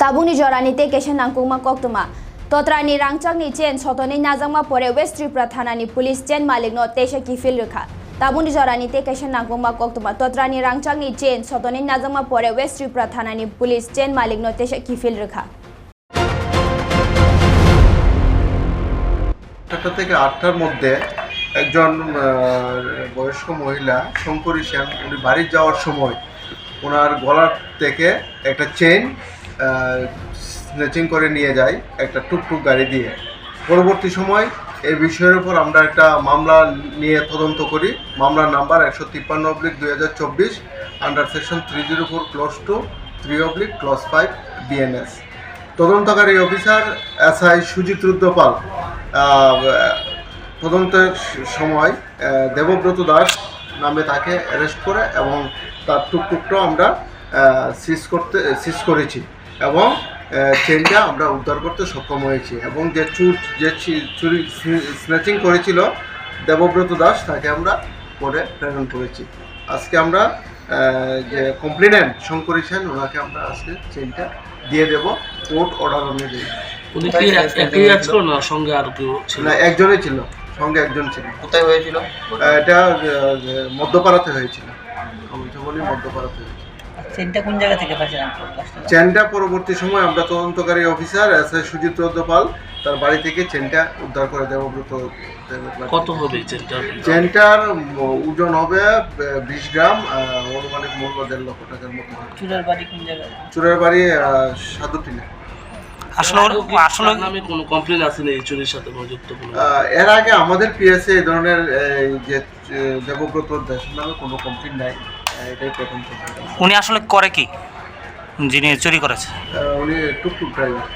tabungni jorani te kesha nangkungma koktuma totrani rangchakni chen sotoni najangma pore west tripura thanani police chen malikno tesha kifil rukha tabungni jorani te kesha nangkungma koktuma totrani rangchakni chen sotoni najangma pore west tripura thanani police chen malikno tesha kifil rukha সাতটা থেকে আটটার মধ্যে একজন বয়স্ক মহিলা শঙ্করী শ্যাম উনি বাড়ি যাওয়ার সময় ওনার গলার থেকে একটা চেন স্নেচিং করে নিয়ে যায় একটা টুকটুক গাড়ি দিয়ে। পরবর্তী সময় এই বিষয়ের উপর আমরা একটা মামলা নিয়ে তদন্ত করি। মামলার নাম্বার একশো তিপ্পান্ন অব্লিক দুই হাজার চব্বিশ under section three zero four clause two three oblique clause five BNS তদন্তকারী officer S I Sujit Rudrapal তদন্তের সময় দেবব্রত দাস নামে তাকে অ্যারেস্ট করে এবং তার টুকটুকটাও আমরা সিজ করতে সিজ করেছি। এবং চেনটা আমরা উদ্ধার করতে সক্ষম হয়েছি এবং যে চুর যে চুরি স্ন্যাচিং করেছিল দেবব্রত দাস তাকে আমরা পরে প্রেরণ করেছি। আজকে আমরা যে কমপ্লেনেন্ট শঙ্করী সেন ওনাকে আমরা আজকে চেনটা দিয়ে দেব কোর্ট অর্ডার অনুযায়ী। সঙ্গে আর কেউ ছিল? না একজনই ছিল সঙ্গে একজন ছিল। কোথায় হয়েছিল? এটা মধ্যপাড়াতে হয়েছিল। মধ্যপাড়াতে হয়েছিল। চেনটা কোন জায়গা থেকে পাচ্ছেন চেনটা পরবর্তী সময় আমরা তদন্তকারী officer S I Sujit Rudrapal তার বাড়ি থেকে চেনটা উদ্ধার করে দেবের কত হবে চেনটা? চেনটার ওজন হবে বিশ গ্রাম অনুমানিক মূল্য দেড় লক্ষ টাকার মতো। চুরের বাড়ি কোন জায়গায়? চুরের বাড়ি আহ, এর আগে আমাদের পিএসএ এই ধরনের যে দেবব্রত দেশের নামে কোনো কমপ্লেন নাই। উনি আসলে করে কি? যিনি চুরি করেছে। উনি টুকটুক ড্রাইভার